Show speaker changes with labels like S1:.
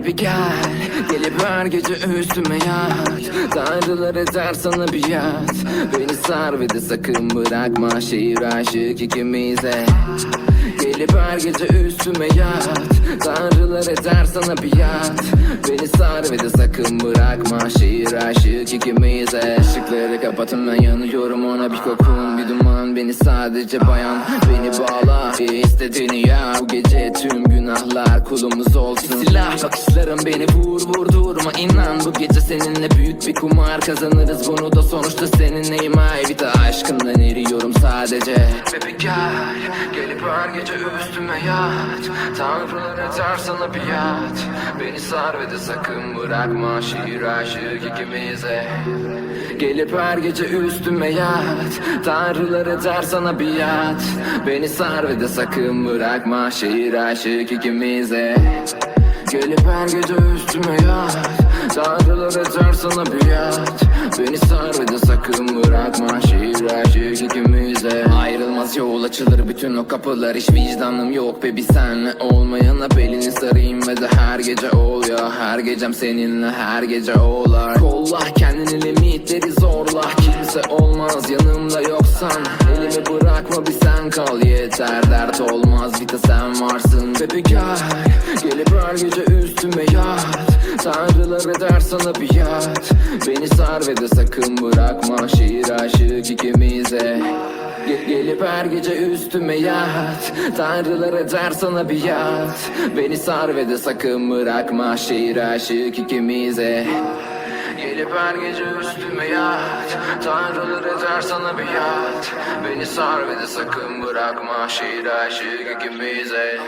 S1: Baby gel. Gelip her gece üstüme yat. Tanrılar eder sana bir yat. Beni sar ve de sakın bırakma. Şehir aşık ikimize. Gelip her gece üstüme yat. Tanrılar eder sana bir yat. Beni sar ve de sakın bırakma. Şehir aşık ikimize. Işıkları kapatın ben yanıyorum. Ona bir kokun Bir duman. Beni sadece bayan Beni bağla. İstediğini yap Bu gece tüm günahlar kulumuz olsun. Silah. Bakışların beni vur vur durma inan Bu gece seninle büyük bir kumar Kazanırız. Bunu da sonuçta seninleyim ay Bir de aşkından eriyorum sadece. Baby gel Gelip her gece üstüme yat. Tanrılar eder sana bir yat. Beni sar ve de sakın bırakma Şehir aşık ikimize. Gelip her gece üstüme yat Tanrılar eder sana bir yat. Beni sar ve de sakın bırakma Şehir aşık ikimize. Gelip her gece üstüme yat Tanrılar eder sana bir yat. Beni sar ve de sakın bırakma Şehir aşık ikimize. Ayrılmaz yol açılır bütün o kapılar Hiç vicdanım yok be bir senle olmayana Belini sarayım ve de gece ol ya. Her gecem seninle her gece olar. Kolla kendini limitleri zorla. Kimse olmaz yanımda yoksan. Elimi bırakma bir sen kal yeter. Dert olmaz bir de sen varsın. Baby gel Gelip her gece üstüme yat. Tanrılar eder sana bir yat. Beni sar ve de sakın bırakma Şehir aşık ikimize Gelip her gece üstüme yat. Tanrılar eder sana bir yat. Beni sar ve de sakın bırakma Şehir aşık ikimize. Gelip her gece üstüme yat. Tanrılar eder sana bir yat. Beni sar ve de sakın bırakma Şehir aşık ikimize